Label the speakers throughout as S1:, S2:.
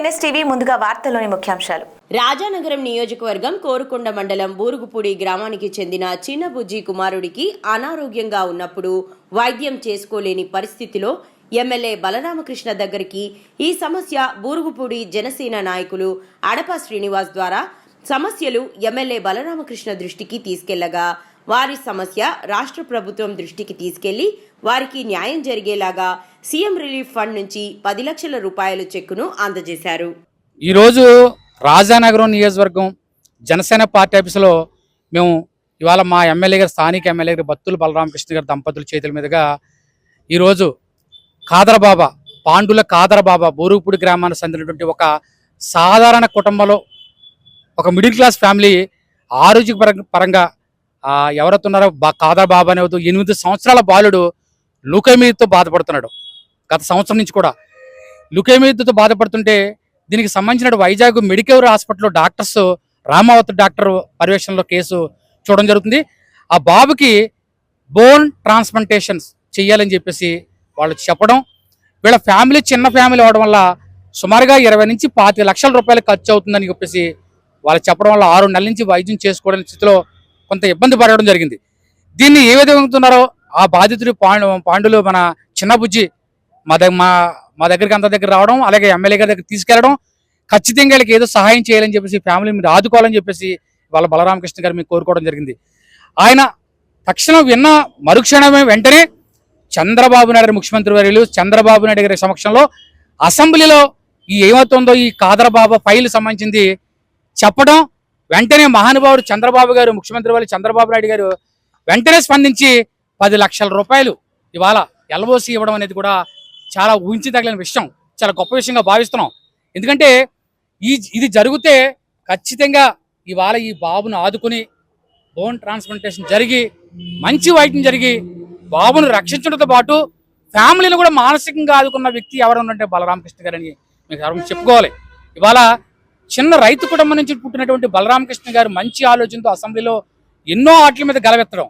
S1: NSTV ముందుగా వార్తల్లోని ముఖ్యాంశాలు.
S2: రాజానగరం నియోజకవర్గం కోరుకొండ మండలం బూరుగుపూడి గ్రామానికి చెందిన చిన్నబుజ్జి కుమారుడికి అనారోగ్యంగా ఉన్నప్పుడు వైద్యం చేసుకోలేని పరిస్థితిలో ఎమ్మెల్యే బలరామకృష్ణ దగ్గరికి ఈ సమస్య బూరుగుపూడి జనసేన నాయకులు అడప శ్రీనివాస్ ద్వారా సమస్యలు ఎమ్మెల్యే బలరామకృష్ణ దృష్టికి తీసుకెళ్ళగా వారి సమస్య రాష్ట్ర ప్రభుత్వం దృష్టికి తీసుకెళ్ళి వారికి న్యాయం జరిగేలాగా సీఎం రిలీఫ్ ఫండ్ నుంచి పది లక్షల రూపాయల చెక్కును అందజేశారు.
S3: ఈరోజు రాజానగరం నియోజకవర్గం జనసేన పార్టీ ఆఫీసులో మేము ఇవాళ మా ఎమ్మెల్యే గారు స్థానిక ఎమ్మెల్యే గారు బత్తుల బలరామకృష్ణ గారి దంపతుల చేతుల మీదుగా ఈరోజు కాదరబాబా పాండుల కాదరబాబా బోరుగుపూడి గ్రామానికి చెందినటువంటి ఒక సాధారణ కుటుంబంలో ఒక మిడిల్ క్లాస్ ఫ్యామిలీ ఆరోగ్య పరంగా ఎవరైతే ఉన్నారో బా కాదరబాబా అనే అనేవద్దు ఎనిమిది సంవత్సరాల బాలుడు లుకేమీతో బాధపడుతున్నాడు. గత సంవత్సరం నుంచి కూడా. లుకేమీతో బాధపడుతుంటే దీనికి సంబంధించిన వైజాగ్ మెడికేవర్ హాస్పిటల్లో డాక్టర్స్ రామావతి డాక్టర్ పర్యవేక్షణలో కేసు చూడడం జరుగుతుంది. ఆ బాబుకి బోన్ ట్రాన్స్ప్లాంటేషన్స్ చేయాలని చెప్పేసి వాళ్ళు చెప్పడం వీళ్ళ ఫ్యామిలీ చిన్న ఫ్యామిలీ అవడం వల్ల సుమారుగా ఇరవై నుంచి పాతి లక్షల రూపాయలు ఖర్చు అవుతుందని చెప్పేసి వాళ్ళు చెప్పడం వల్ల ఆరు నెలల నుంచి వైద్యం చేసుకోవడం స్థితిలో కొంత ఇబ్బంది పడడం జరిగింది. దీన్ని ఏ విధంగా ఉంటున్నారో ఆ బాధితుడు పాండు పాండులు మన చిన్న బుజ్జి మా దగ్గర మా మా దగ్గరికి అంత దగ్గర రావడం అలాగే ఎమ్మెల్యే గారి దగ్గర తీసుకెళ్ళడం ఖచ్చితంగా వీళ్ళకి ఏదో సహాయం చేయాలని చెప్పేసి ఫ్యామిలీ మీరు ఆదుకోవాలని చెప్పేసి వాళ్ళ బలరామకృష్ణ గారు మీకు కోరుకోవడం జరిగింది. ఆయన తక్షణం విన్న మరుక్షణమే వెంటనే చంద్రబాబు నాయుడు ముఖ్యమంత్రి వర్యులు చంద్రబాబు నాయుడు గారి సమక్షంలో అసెంబ్లీలో ఈ ఏమవుతుందో ఈ కాదరబాబు ఫైల్ సంబంధించింది చెప్పడం వెంటనే మహానుభావుడు చంద్రబాబు గారు ముఖ్యమంత్రి వారి చంద్రబాబు నాయుడు గారు వెంటనే స్పందించి పది లక్షల రూపాయలు ఇవాళ ఎల్ఓసి ఇవ్వడం అనేది కూడా చాలా ఊహించదగిన విషయం. చాలా గొప్ప విషయంగా భావిస్తున్నాం. ఎందుకంటే ఈ ఇది జరిగితే ఖచ్చితంగా ఇవాళ ఈ బాబును ఆదుకుని బోన్ ట్రాన్స్ప్లాంటేషన్ జరిగి మంచి వైద్యం జరిగి బాబును రక్షించడంతో పాటు ఫ్యామిలీని కూడా మానసికంగా ఆదుకున్న వ్యక్తి ఎవరు అంటే బలరామకృష్ణ గారని మీకు ఎవరు చెప్పుకోవాలి. ఇవాళ చిన్న రైతు కుటుంబం నుంచి పుట్టినటువంటి బలరామకృష్ణ గారు మంచి ఆలోచనతో అసెంబ్లీలో ఎన్నో ఆటల మీద గలవెత్తడం.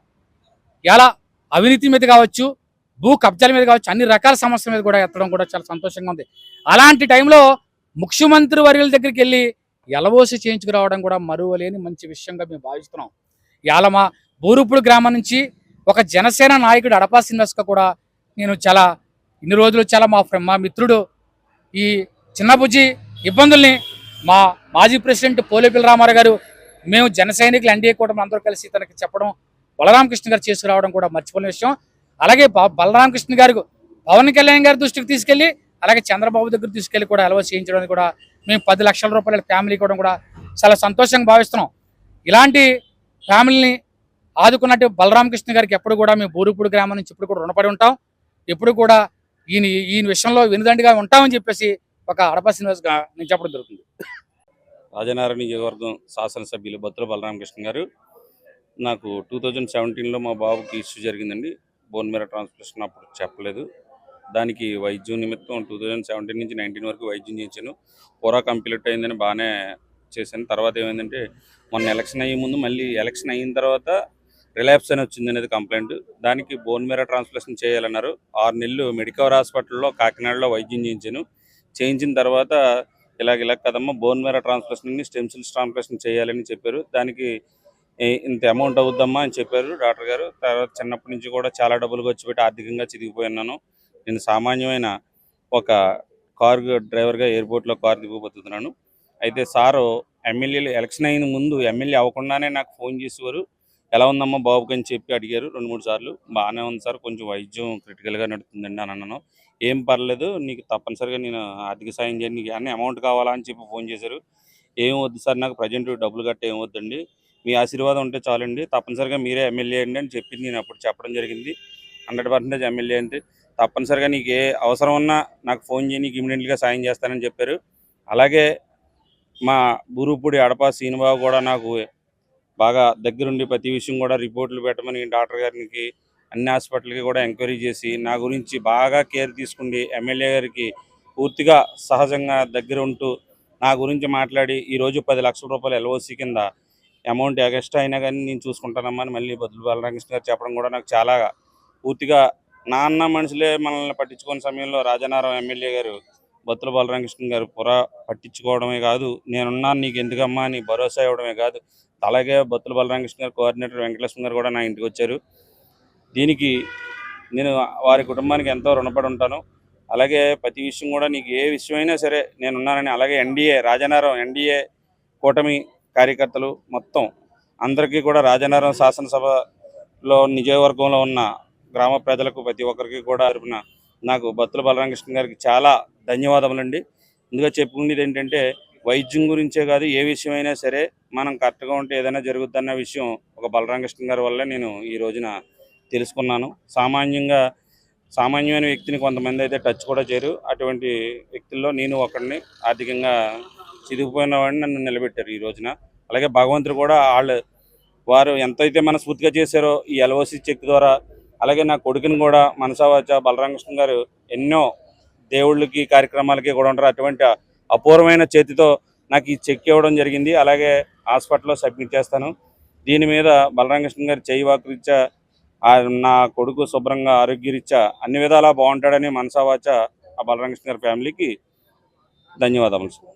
S3: ఎలా? అవినీతి మీద కావచ్చు భూ కబ్జాల మీద కావచ్చు అన్ని రకాల సమస్యల మీద కూడా ఎత్తడం కూడా చాలా సంతోషంగా ఉంది. అలాంటి టైంలో ముఖ్యమంత్రి వర్యుల దగ్గరికి వెళ్ళి ఎలవోసి చేయించుకురావడం కూడా మరువలేని మంచి విషయంగా మేము భావిస్తున్నాం. ఇవాళ మా బూరుపుడు గ్రామం నుంచి ఒక జనసేన నాయకుడు అడపా శ్రీనివాస్గా కూడా నేను చాలా ఇన్ని రోజులు చాలా మా ఫ్రెండ్ మా మిత్రుడు ఈ చిన్నబుజ్జి ఇబ్బందుల్ని మా మాజీ ప్రెసిడెంట్ పోలేపల్లి రామారావు గారు మేము జన సైనికులు ఎన్డీఏ కూటమి అందరూ కలిసి తనకి చెప్పడం బలరామకృష్ణ గారు చేసుకురావడం కూడా మర్చిపోలేని విషయం. అలాగే బలరామకృష్ణ గారు పవన్ కళ్యాణ్ గారి దృష్టికి తీసుకెళ్ళి అలాగే చంద్రబాబు దగ్గర తీసుకెళ్ళి కూడా అలవా చేయించడానికి కూడా మేము పది లక్షల రూపాయల ఫ్యామిలీ కూడా కూడా చాలా సంతోషంగా భావిస్తున్నాం. ఇలాంటి ఫ్యామిలీని ఆదుకున్నట్టు బలరామకృష్ణ గారికి ఎప్పుడు కూడా మేము బూరుపూడి గ్రామం నుంచి ఇప్పుడు కూడా రుణపడి ఉంటాం. ఎప్పుడు కూడా ఈయన ఈయన విషయంలో వినుదండిగా ఉంటామని చెప్పేసి ఒక అడప శ్రీనివాస్గా నేను చెప్పడం జరుగుతుంది.
S4: రాజనారాయణ నియోజకవర్గం శాసనసభ్యులు బత్తుల బలరామకృష్ణ గారు నాకు టూ థౌజండ్ సెవెంటీన్లో మా బాబుకి ఇష్యూ జరిగిందండి. బోన్ మేర ట్రాన్స్ప్లేషన్ అప్పుడు చెప్పలేదు. దానికి వైద్యం నిమిత్తం టూ థౌజండ్ సెవెంటీన్ నుంచి నైన్టీన్ వరకు వైద్యం చేశాను పూరా కంప్లీట్ అయిందని బాగానే చేశాను. తర్వాత ఏమైందంటే మొన్న ఎలక్షన్ అయ్యే ముందు మళ్ళీ ఎలక్షన్ అయిన తర్వాత రిలాప్స్ అని వచ్చింది అనేది కంప్లైంట్. దానికి బోన్ మేర ట్రాన్స్ప్లేషన్ చేయాలన్నారు. ఆరు నెలలు మెడికవర్ హాస్పిటల్లో కాకినాడలో వైద్యం చేయించాను. చేయించిన తర్వాత ఇలాగ ఇలా కదమ్మా బోన్ మేర ట్రాన్స్ప్లేషన్ స్టెమ్ సెల్స్ ట్రాన్స్ప్లేషన్ చేయాలని చెప్పారు. దానికి ఇంత అమౌంట్ అవుద్దమ్మా అని చెప్పారు డాక్టర్ గారు. తర్వాత చిన్నప్పటి నుంచి కూడా చాలా డబ్బులు ఖర్చు పెట్టి ఆర్థికంగా చిదిగిపోయినాను నేను సామాన్యమైన ఒక కార్ డ్రైవర్గా ఎయిర్పోర్ట్లో కార్ దిగిపోతున్నాను అయితే సారు ఎమ్మెల్యేలు ఎలక్షన్ అయిన ముందు ఎమ్మెల్యే అవ్వకుండానే నాకు ఫోన్ చేసేవారు. ఎలా ఉందమ్మా బాబుకి? అని చెప్పి అడిగారు రెండు మూడు సార్లు. బాగానే ఉంది సార్ కొంచెం వైద్యం క్రిటికల్గా నడుతుందండి అని అన్నాను. ఏం పర్లేదు నీకు తప్పనిసరిగా నేను ఆర్థిక సాయం చేయను నీకు అన్ని అమౌంట్ కావాలా అని చెప్పి ఫోన్ చేశారు. ఏం వద్దు సార్ నాకు ప్రజెంట్ డబ్బులు గట్ట ఏం వద్దండి. మీ ఆశీర్వాదం ఉంటే చాలండి. తప్పనిసరిగా మీరే ఎమ్మెల్యే అండి అని చెప్పింది నేను అప్పుడు చెప్పడం జరిగింది. హండ్రెడ్ పర్సెంటేజ్ ఎమ్మెల్యే అంటే తప్పనిసరిగా నీకు ఏ అవసరం ఉన్నా నాకు ఫోన్ చేయి నీకు ఇమీడియట్గా సాయం చేస్తానని చెప్పారు. అలాగే మా బూరుపూడి అడప శ్రీనిబాబు కూడా నాకు బాగా దగ్గరుండి ప్రతి విషయం కూడా రిపోర్ట్లు పెట్టమని డాక్టర్ గారికి అన్ని హాస్పిటల్కి కూడా ఎంక్వైరీ చేసి నా గురించి బాగా కేర్ తీసుకుండి ఎమ్మెల్యే గారికి పూర్తిగా సహజంగా దగ్గర ఉంటూ నా గురించి మాట్లాడి ఈరోజు పది లక్షల రూపాయలు ఎల్ఓసి కింద అమౌంట్ ఎగస్ట్రా అయినా కానీ నేను చూసుకుంటానమ్మా అని మళ్ళీ బదులు బాలరామకృష్ణ గారు చెప్పడం కూడా నాకు చాలా పూర్తిగా నాన్న మనుషులే మనల్ని పట్టించుకునే సమయంలో రాజానారాయణ ఎమ్మెల్యే గారు బత్తుల బాలరామకృష్ణ గారు పొర పట్టించుకోవడమే కాదు నేనున్నాను నీకు ఎందుకమ్మా అని భరోసా ఇవ్వడమే కాదు అలాగే బత్తుల బాలరామకృష్ణ గారు కోఆర్డినేటర్ వెంకటలక్ష్మి గారు కూడా నా ఇంటికి వచ్చారు. దీనికి నేను వారి కుటుంబానికి ఎంతో రుణపడి ఉంటాను. అలాగే ప్రతి విషయం కూడా నీకు ఏ విషయమైనా సరే నేనున్నానని అలాగే ఎన్డీఏ రాజనారం ఎన్డీఏ కూటమి కార్యకర్తలు మొత్తం అందరికీ కూడా రాజనారం శాసనసభలో నియోజకవర్గంలో ఉన్న గ్రామ ప్రజలకు ప్రతి ఒక్కరికి కూడా తరపున నాకు బత్తుల బలరామకృష్ణ గారికి చాలా ధన్యవాదములండి. ముందుగా చెప్పుకునేది ఏంటంటే వైద్యం గురించే కాదు ఏ విషయమైనా సరే మనం కరెక్ట్గా ఉంటే ఏదైనా జరుగుద్దన్న విషయం ఒక బలరామకృష్ణ గారి వల్ల నేను ఈ రోజున తెలుసుకున్నాను. సామాన్యంగా సామాన్యమైన వ్యక్తిని కొంతమంది అయితే టచ్ కూడా చేయరు. అటువంటి వ్యక్తుల్లో నేను ఒకడిని ఆర్థికంగా చిదిగిపోయిన వాడిని నన్ను నిలబెట్టారు ఈ రోజున. అలాగే భగవంతుడు కూడా వాళ్ళు వారు ఎంతైతే మనస్ఫూర్తిగా చేశారో ఈ ఎల్ఓసి చెక్ ద్వారా అలాగే నా కొడుకుని కూడా మనసావాచ బలరామకృష్ణ గారు ఎన్నో దేవుళ్ళకి కార్యక్రమాలకి కూడా ఉంటారు. అటువంటి అపూర్వమైన చేతితో నాకు ఈ చెక్ ఇవ్వడం జరిగింది. అలాగే హాస్పిటల్లో సబ్మిట్ చేస్తాను. దీని మీద బలరామకృష్ణ గారి చేయి వాకరీత్యా నా కొడుకు శుభ్రంగా ఆరోగ్యరీత్యా అన్ని విధాలా బాగుంటాడని మనసావాచ ఆ బలరామకృష్ణ గారి ఫ్యామిలీకి ధన్యవాదములు